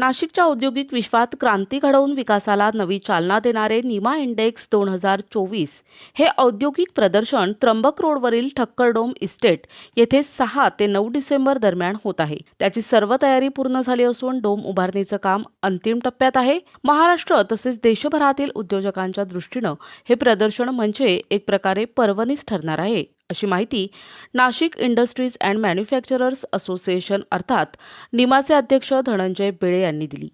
नाशिकच्या औद्योगिक विश्वात क्रांती घडवून विकासाला नवी चालना देणारे निमा इंडेक्स दोन हजार चोवीस हे औद्योगिक प्रदर्शन त्र्यंबक रोडवरील ठक्करडोम इस्टेट येथे सहा ते नऊ डिसेंबर दरम्यान होत आहे. त्याची सर्व तयारी पूर्ण झाली असून डोम उभारणीचं काम अंतिम टप्प्यात आहे. महाराष्ट्र तसेच देशभरातील उद्योजकांच्या दृष्टीनं हे प्रदर्शन म्हणजे एक प्रकारे पर्वणीच ठरणार आहे. अशी माहिती Nashik industries and manufacturers association अर्थात निमाचे अध्यक्ष धनंजय बेळे यांनी दिली.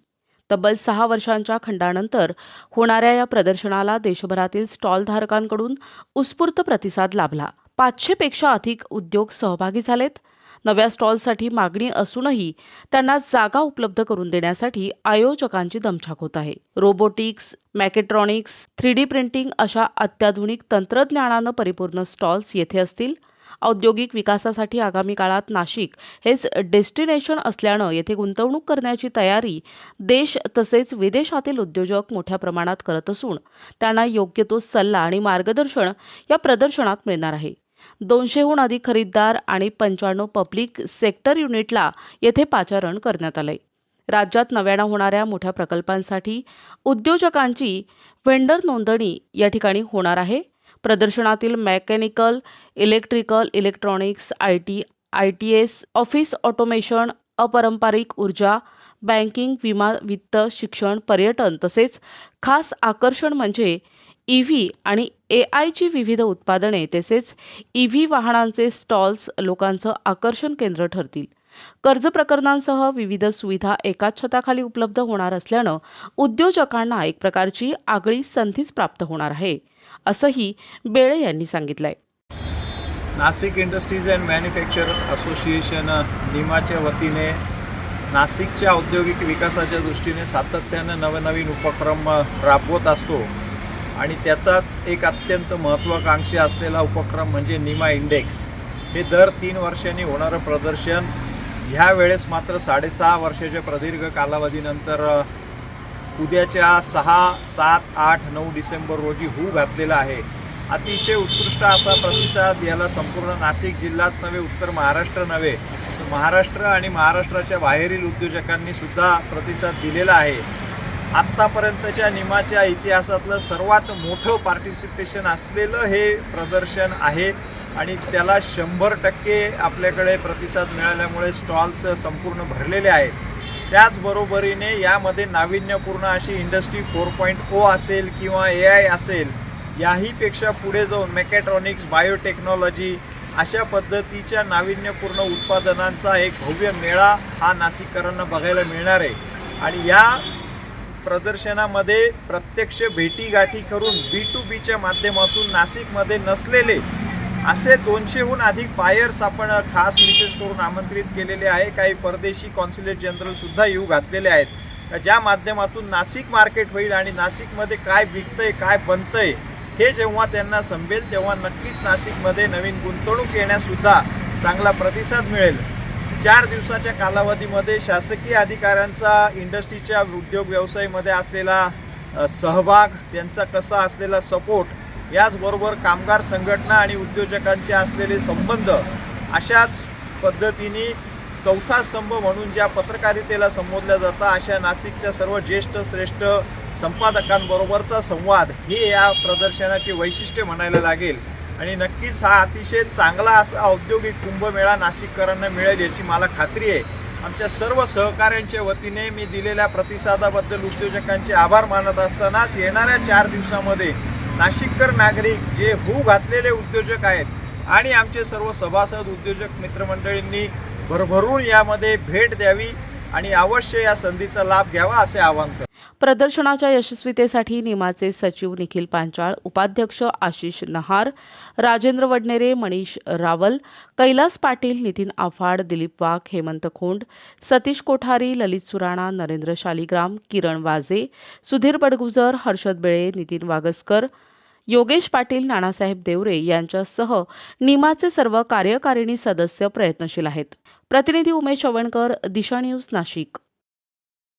तब्बल सहा वर्षांच्या खंडानंतर होणाऱ्या या प्रदर्शनाला देशभरातील स्टॉलधारकांकडून उत्स्फूर्त प्रतिसाद लाभला. पाचशेपेक्षा अधिक उद्योग सहभागी झालेत. नव्या स्टॉलसाठी मागणी असूनही त्यांना जागा उपलब्ध करून देण्यासाठी आयोजकांची दमछाक होत आहे. Robotics mechatronics three D printing अशा अत्याधुनिक तंत्रज्ञानानं परिपूर्ण स्टॉल्स येथे असतील. औद्योगिक विकासासाठी आगामी काळात नाशिक हेच डेस्टिनेशन असल्यानं येथे गुंतवणूक करण्याची तयारी देश तसेच विदेशातील उद्योजक मोठ्या प्रमाणात करत असून त्यांना योग्य तो सल्ला आणि मार्गदर्शन या प्रदर्शनात मिळणार आहे. दोनशेहून अधिक खरीददार आणि पंच्याण्णव पब्लिक सेक्टर युनिटला येथे पाचारण करण्यात आलंय. राज्यात नव्यानं होणाऱ्या मोठ्या प्रकल्पांसाठी उद्योजकांची व्हेंडर नोंदणी या ठिकाणी होणार आहे. प्रदर्शनातील mechanical electrical electronics I T I T S office automation अपारंपरिक ऊर्जा बँकिंग विमा वित्त शिक्षण पर्यटन तसेच खास आकर्षण म्हणजे ई व्ही आणि ए आयची विविध उत्पादने तसेच ई व्ही वाहनांचे स्टॉल्स लोकांचं आकर्षण केंद्र ठरतील. कर्ज प्रकरणांसह विविध सुविधा एकाच छताखाली उपलब्ध होणार असल्यानं उद्योजकांना एक प्रकारची आगळी संधीच प्राप्त होणार आहे असंही बेळे यांनी सांगितलंय. Nashik industries and manufacture association निमाच्या वतीने नाशिकच्या औद्योगिक विकासाच्या दृष्टीने सातत्यानं नवनवीन उपक्रम राबवत असतो. आणि त्याचाच एक अत्यंत महत्त्वाकांक्षी असलेला उपक्रम म्हणजे निमा इंडेक्स. हे दर तीन वर्षांनी होणारं प्रदर्शन. ह्या वेळेस मात्र साडेसहा वर्षाच्या प्रदीर्घ कालावधीनंतर उद्याच्या सहा सात आठ नऊ डिसेंबर रोजी होऊ घातलेला आहे. अतिशय उत्कृष्ट असा प्रतिसाद याला संपूर्ण नाशिक जिल्हाच नव्हे उत्तर महाराष्ट्र नव्हे. तर महाराष्ट्र आणि महाराष्ट्राच्या बाहेरील उद्योजकांनी सुद्धा प्रतिसाद दिलेला आहे. आत्तापर्यंतच्या निमाच्या इतिहासातलं सर्वात मोठं पार्टिसिपेशन असलेलं हे प्रदर्शन आहे. आणि त्याला शंभर टक्के आपल्याकडे प्रतिसाद मिळाल्यामुळे स्टॉल्स संपूर्ण भरलेले आहेत. त्याचबरोबरीने यामध्ये नाविन्यपूर्ण अशी इंडस्ट्री फोर पॉईंट ओ असेल किंवा ए आय असेल याहीपेक्षा पुढे जाऊन मेकॅट्रॉनिक्स बायोटेक्नॉलॉजी अशा पद्धतीच्या नाविन्यपूर्ण उत्पादनांचा एक भव्य मेळा हा नाशिककरांना बघायला मिळणार आहे. आणि या प्रदर्शनामध्ये प्रत्यक्ष भेटीगाठी करून बी टू बीच्या माध्यमातून नाशिकमध्ये नसलेले असे दोनशेहून अधिक बायर्स आपण खास विशेष करून आमंत्रित केलेले आहे. काही परदेशी कॉन्सुलेट जनरलसुद्धा येऊ घातलेले आहेत. ज्या माध्यमातून नाशिक मार्केट होईल आणि नाशिकमध्ये काय विकतंय काय बनतंय हे जेव्हा त्यांना समजेल तेव्हा नक्कीच नाशिकमध्ये नवीन गुंतवणूक येण्यासुद्धा चांगला प्रतिसाद मिळेल. चार दिवसाच्या कालावधीमध्ये शासकीय अधिकाऱ्यांचा इंडस्ट्रीच्या उद्योग व्यवसायामध्ये असलेला सहभाग त्यांचा कसा असलेला सपोर्ट याचबरोबर कामगार संघटना आणि उद्योजकांचे असलेले संबंध अशाच पद्धतीने चौथा स्तंभ म्हणून ज्या पत्रकारितेला संबोधल्या जातं अशा नाशिकच्या सर्व ज्येष्ठ श्रेष्ठ संपादकांबरोबरचा संवाद हे या प्रदर्शनाचे वैशिष्ट्य म्हणायला लागेल. आणि नक्कीच हा अतिशय चांगला असा औद्योगिक कुंभमेळा नाशिककरांना मिळेल याची मला खात्री आहे. आमच्या सर्व सहकाऱ्यांच्या वतीने मी दिलेल्या प्रतिसादाबद्दल उद्योजकांचे आभार मानत असतानाच येणाऱ्या चार दिवसामध्ये नाशिककर नागरिक जे होऊ घातलेले उद्योजक आहेत आणि आमचे सर्व सभासद उद्योजक मित्रमंडळींनी भरभरून यामध्ये भेट द्यावी आणि अवश्य या संधीचा लाभ घ्यावा असे आवाहन करतो. प्रदर्शनाच्या यशस्वीतेसाठी निमाचे सचिव निखिल पांचाळ उपाध्यक्ष आशिष नहार राजेंद्र वडनेरे मनीष रावल कैलास पाटील नितीन आफाड दिलीप वाघ हेमंत खोंड सतीश कोठारी ललित सुराणा नरेंद्र शालिग्राम किरण वाजे सुधीर बडगुजर हर्षद बेळे नितीन वागसकर योगेश पाटील नानासाहेब देवरे यांच्यासह निमाचे सर्व कार्यकारिणी सदस्य प्रयत्नशील आहेत. प्रतिनिधी उमेश चवणकर दिशा न्यूज नाशिक.